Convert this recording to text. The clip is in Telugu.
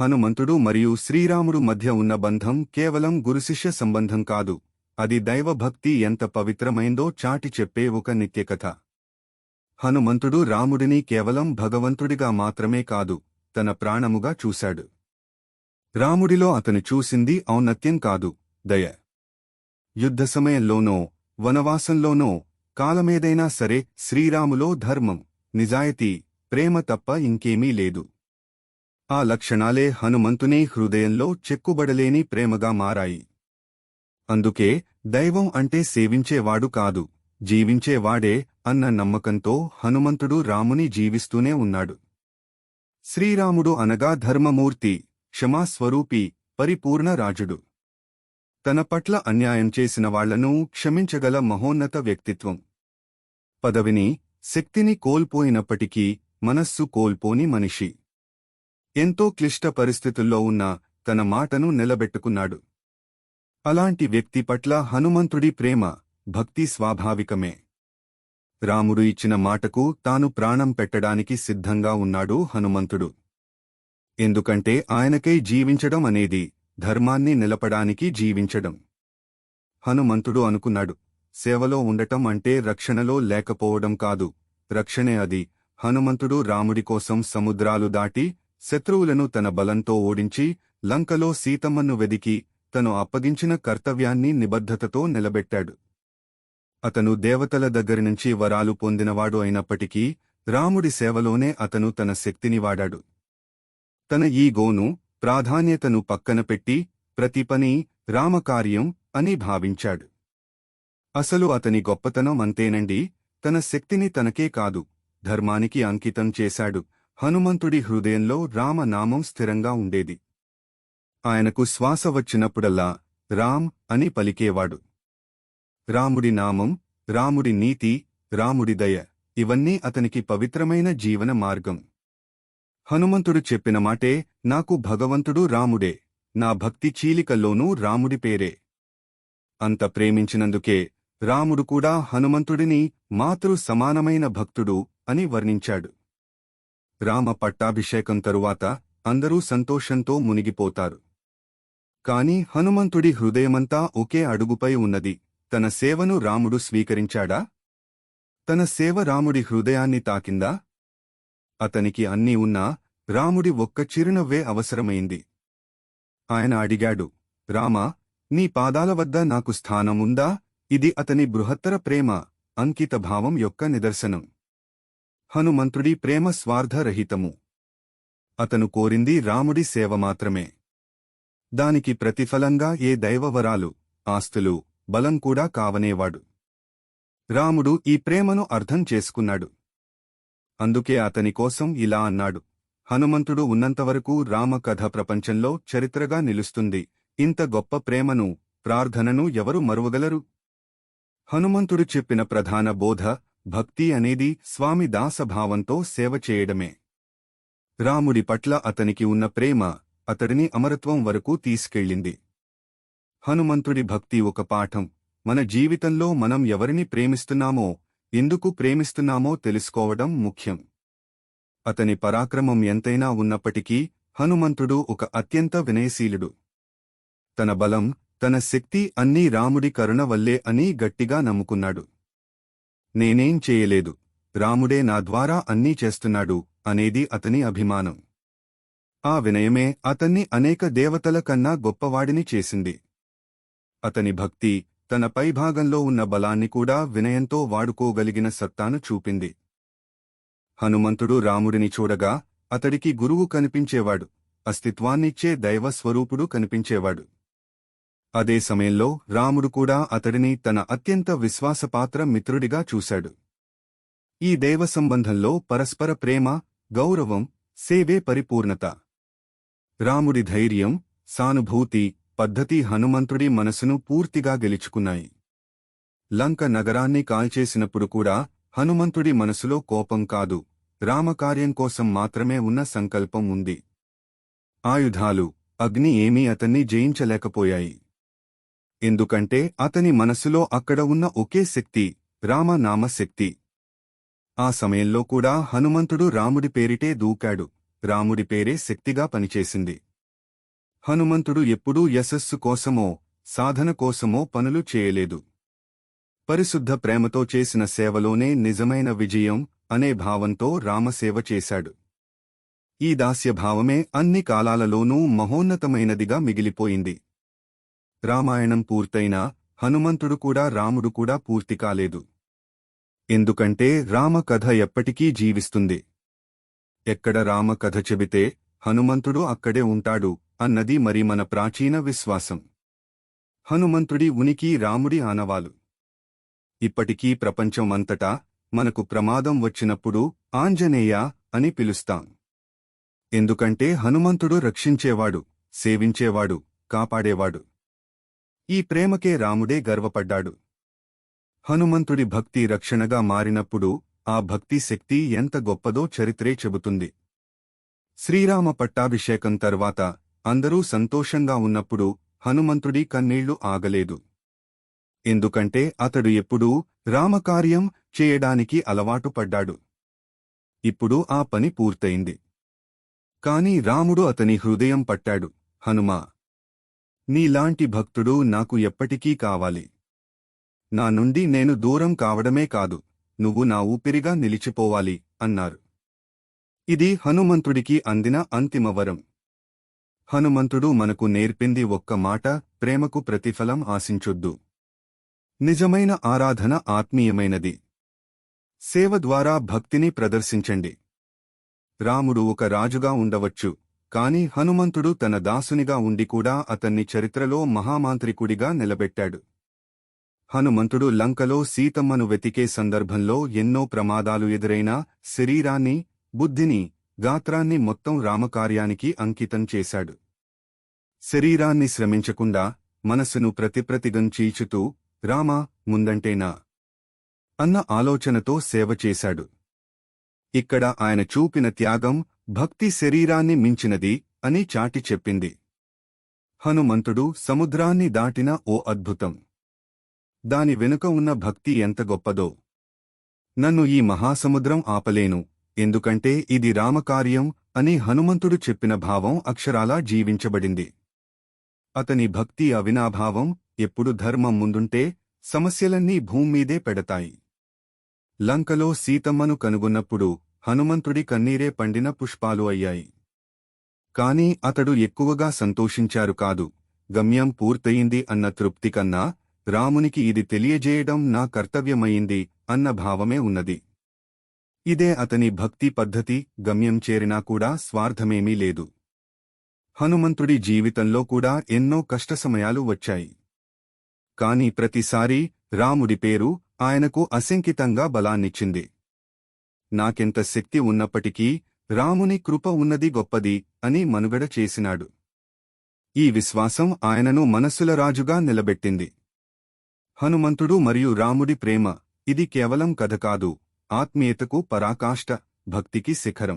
హనుమంతుడు మరియు శ్రీరాముడు మధ్య ఉన్న బంధం కేవలం గురుశిష్య సంబంధం కాదు. అది దైవభక్తి ఎంత పవిత్రమైందో చాటి చెప్పే ఒక నిత్యకథ. హనుమంతుడు రాముడిని కేవలం భగవంతుడిగా మాత్రమే కాదు తన ప్రాణముగా చూశాడు. రాముడిలో అతను చూసింది ఔన్నత్యం కాదు దయ. యుద్ధ సమయంలోనో వనవాసంలోనో కాలమేదైనా సరే శ్రీరాములో ధర్మం నిజాయితీ ప్రేమ తప్ప ఇంకేమీ లేదు. ఆ లక్షణాలే హనుమంతుని హృదయంలో చెక్కుబడలేని ప్రేమగా మారాయి. అందుకే దైవం అంటే సేవించేవాడు కాదు జీవించేవాడే అన్న నమ్మకంతో హనుమంతుడు రాముని జీవిస్తూనే ఉన్నాడు. శ్రీరాముడు అనగా ధర్మమూర్తి క్షమాస్వరూపి పరిపూర్ణ రాజుడు. తన పట్ల అన్యాయం చేసిన వాళ్ళను క్షమించగల మహోన్నత వ్యక్తిత్వం. పదవిని శక్తిని కోల్పోయినప్పటికీ మనస్సు కోల్పోని మనిషి. ఎంతో క్లిష్ట పరిస్థితుల్లో ఉన్న తన మాటను నిలబెట్టుకున్నాడు. అలాంటి వ్యక్తి పట్ల హనుమంతుడి ప్రేమ భక్తి స్వాభావికమే. రాముడు ఇచ్చిన మాటకు తాను ప్రాణం పెట్టడానికి సిద్ధంగా ఉన్నాడు హనుమంతుడు. ఎందుకంటే ఆయనకై జీవించడం అనేది ధర్మాన్ని నిలపడానికి జీవించడం. హనుమంతుడు అనుకున్నాడు సేవలో ఉండటం అంటే రక్షణలో లేకపోవడం కాదు రక్షణే అది. హనుమంతుడు రాముడి కోసం సముద్రాలు దాటి శత్రువులను తన బలంతో ఓడించి లంకలో సీతమ్మను వెదికి తను అప్పగించిన కర్తవ్యాన్ని నిబద్ధతతో నిలబెట్టాడు. అతను దేవతల దగ్గరినుంచి వరాలు పొందినవాడు అయినప్పటికీ రాముడి సేవలోనే అతను తన శక్తిని వాడాడు. తన ఈ గోను ప్రాధాన్యతను పక్కన పెట్టి ప్రతి పని రామకార్యం అని భావించాడు. అసలు అతని గొప్పతనం అంతేనండి తన శక్తిని తనకే కాదు ధర్మానికి అంకితం చేశాడు హనుమంతుడి హృదయంలో రామనామం స్థిరంగా ఉండేది. ఆయనకు శ్వాస వచ్చినప్పుడల్లా రామ్ అని పలికేవాడు. రాముడి నామం రాముడి నీతి రాముడి దయ ఇవన్నీ అతనికి పవిత్రమైన జీవన మార్గం. హనుమంతుడు చెప్పిన మాటే నాకు భగవంతుడు రాముడే నా భక్తి చీలికల్లోనూ రాముడి పేరే. అంత ప్రేమించినందుకే రాముడు కూడా హనుమంతుడిని మాతృ సమానమైన భక్తుడు అని వర్ణించాడు. రామ పట్టాభిషేకం తరువాత అందరూ సంతోషంతో మునిగిపోతారు. కాని హనుమంతుడి హృదయమంతా ఒకే అడుగుపై ఉన్నది. తన సేవను రాముడు స్వీకరించాడా? తన సేవ రాముడి హృదయాన్ని తాకిందా? అతనికి అన్నీ ఉన్నా రాముడి ఒక్క చిరునవ్వే అవసరమైంది. ఆయన అడిగాడు రామా నీ పాదాల వద్ద నాకు స్థానం ఉందా ఇది అతని బృహత్తర ప్రేమ అంకితభావం యొక్క నిదర్శనం. హనుమంతుడి ప్రేమ స్వార్థరహితము. అతను కోరింది రాముడి సేవ మాత్రమే. దానికి ప్రతిఫలంగా ఏ దైవవరాలు ఆస్తులు బలం కూడా కావనేవాడు. రాముడు ఈ ప్రేమను అర్థం చేసుకున్నాడు. అందుకే అతని కోసం ఇలా అన్నాడు. హనుమంతుడు ఉన్నంతవరకు రామకథ ప్రపంచంలో చరిత్రగా నిలుస్తుంది. ఇంత గొప్ప ప్రేమను ప్రార్థనను ఎవరు మరువగలరు? హనుమంతుడు చెప్పిన ప్రధాన బోధ భక్తి అనేది స్వామి దాసభావంతో సేవ చేయడమే. రాముడి పట్ల అతనికి ఉన్న ప్రేమ అతడిని అమరత్వం వరకు తీసుకెళ్ళింది. హనుమంతుడి భక్తి ఒక పాఠం. మన జీవితంలో మనం ఎవరిని ప్రేమిస్తున్నామో ఎందుకు ప్రేమిస్తున్నామో తెలుసుకోవడం ముఖ్యం. అతని పరాక్రమం ఎంతైనా ఉన్నప్పటికీ హనుమంతుడు ఒక అత్యంత వినయశీలుడు. తన బలం తన శక్తి అన్నీ రాముడి కరుణ వల్లే అని గట్టిగా నమ్ముకున్నాడు. నేనేం చేయలేదు. రాముడే నా ద్వారా అన్నీ చేస్తున్నాడు అనేది అతని అభిమానం. ఆ వినయమే అతన్ని అనేక దేవతల కన్నా గొప్పవాడిని చేసింది. అతని భక్తి తన పైభాగంలో ఉన్న బలాన్ని కూడా వినయంతో వాడుకోగలిగిన సత్తాను చూపింది. హనుమంతుడు రాముడిని చూడగా అతడికి గురువు కనిపించేవాడు అస్తిత్వాన్నిచ్చే దైవ స్వరూపుడు కనిపించేవాడు. అదే సమయంలో రాముడు కూడా అతడిని తన అత్యంత విశ్వాసపాత్ర మిత్రుడిగా చూశాడు. ఈ దైవ సంబంధంలో పరస్పర ప్రేమ గౌరవం సేవే పరిపూర్ణత. రాముడి ధైర్యం సానుభూతి పద్ధతి హనుమంతుడి మనసును పూర్తిగా గెలుచుకున్నాయి. లంక నగరాన్ని కాల్చేసినప్పుడు కూడా హనుమంతుడి మనసులో కోపం కాదు రామకార్యం కోసం మాత్రమే ఉన్న సంకల్పం ఉంది. ఆయుధాలు అగ్ని ఏమీ అతన్ని జయించలేకపోయాయి. ఎందుకంటే అతని మనసులో అక్కడ ఉన్న ఒకే శక్తి రామనామశక్తి. ఆ సమయంలో కూడా హనుమంతుడు రాముడి పేరిటే దూకాడు. రాముడి పేరే శక్తిగా పనిచేసింది. హనుమంతుడు ఎప్పుడూ యశస్సు కోసమో సాధన కోసమో పనులు చేయలేదు. పరిశుద్ధ ప్రేమతో చేసిన సేవలోనే నిజమైన విజయం అనే భావంతో రామసేవ చేశాడు. ఈ దాస్యభావమే అన్ని కాలాలలోనూ మహోన్నతమైనదిగా మిగిలిపోయింది. రామాయణం పూర్తయినా హనుమంతుడు కూడా రాముడు కూడా పూర్తి కాలేదు. ఎందుకంటే రామ కథ ఎప్పటికీ జీవిస్తుంది. ఎక్కడ రామ కథ చెబితే హనుమంతుడు అక్కడే ఉంటాడు అన్నది మరి మన ప్రాచీన విశ్వాసం. హనుమంతుడి ఉనికి రాముడి ఆనవాలు. ఇప్పటికీ ప్రపంచం అంతటా మనకు ప్రమాదం వచ్చినప్పుడు ఆంజనేయ అని పిలుస్తాం. ఎందుకంటే హనుమంతుడు రక్షించేవాడు సేవించేవాడు కాపాడేవాడు. ఈ ప్రేమకే రాముడే గర్వపడ్డాడు. హనుమంతుడి భక్తి రక్షణగా మారినప్పుడు ఆ భక్తి శక్తి ఎంత గొప్పదో చరిత్రే చెబుతుంది. శ్రీరామ పట్టాభిషేకం తర్వాత అందరూ సంతోషంగా ఉన్నప్పుడు హనుమంతుడి కన్నీళ్ళు ఆగలేదు. ఎందుకంటే అతడు ఎప్పుడూ రామకార్యం చేయడానికి అలవాటు పడ్డాడు. ఇప్పుడు ఆ పని పూర్తయింది. కాని రాముడు అతని హృదయం పట్టాడు. హనుమా నీలాంటి భక్తుడు నాకు ఎప్పటికీ కావాలి. నా నుండి నేను దూరం కావడమే కాదు నువ్వు నా ఊపిరిగా నిలిచిపోవాలి అన్నారు. ఇది హనుమంతుడికి అందిన అంతిమ వరం. హనుమంతుడు మనకు నేర్పింది ఒక్క మాట ప్రేమకు ప్రతిఫలం ఆశించొద్దు. నిజమైన ఆరాధన ఆత్మీయమైనది. సేవ ద్వారా భక్తిని ప్రదర్శించండి. రాముడు ఒక రాజుగా ఉండవచ్చు. కాని హనుమంతుడు తన దాసునిగా ఉండి కూడా అతన్ని చరిత్రలో మహామాంత్రికుడిగా నిలబెట్టాడు. హనుమంతుడు లంకలో సీతమ్మను వెతికే సందర్భంలో ఎన్నో ప్రమాదాలు ఎదురైనా శరీరాన్ని బుద్ధిని గాత్రాన్ని మొత్తం రామకార్యానికి అంకితం చేశాడు. శరీరాన్ని శ్రమించకుండా మనస్సును ప్రతిప్రతిగం చీచుతూ రామా ముందంటేనా అన్న ఆలోచనతో సేవ చేశాడు. ఇక్కడ ఆయన చూపిన త్యాగం భక్తి శరీరాన్ని మించినది అని చాటి చెప్పింది. హనుమంతుడు సముద్రాన్ని దాటిన ఓ అద్భుతం. దాని వెనుక ఉన్న భక్తి ఎంత గొప్పదో. నన్ను ఈ మహాసముద్రం ఆపలేను ఎందుకంటే ఇది రామకార్యం అని హనుమంతుడు చెప్పిన భావం అక్షరాలా జీవించబడింది. అతని భక్తి అవినాభావం ఎప్పుడు ధర్మం ముందుంటే సమస్యలన్నీ భూమ్మీదే పెడతాయి. లంకలో సీతమ్మను కనుగొన్నప్పుడు హనుమంతుడి కన్నీరే పండిన పుష్పాలు అయ్యాయి. కాని అతడు ఎక్కువగా సంతోషించారు కాదు. గమ్యం పూర్తయింది అన్న తృప్తి కన్నా రామునికి ఇది తెలియజేయడం నా కర్తవ్యమయింది అన్న భావమే ఉన్నది. ఇదే అతని భక్తి పద్ధతి గమ్యం చేరినా కూడా స్వార్థమేమీ లేదు. హనుమంతుడి జీవితంలో కూడా ఎన్నో కష్ట సమయాలు వచ్చాయి. కాని ప్రతిసారీ రాముడి పేరు ఆయనకు అశంకితంగా బలాన్నిచ్చింది. నాకెంత శక్తి ఉన్నప్పటికీ రాముని కృప ఉన్నది గొప్పది అని మనుగడ చేసినాడు. ఈ విశ్వాసం ఆయనను మనస్సుల రాజుగా నిలబెట్టింది. హనుమంతుడు మరియు రాముడి ప్రేమ ఇది కేవలం కథ కాదు ఆత్మీయతకు పరాకాష్ట భక్తికి శిఖరం.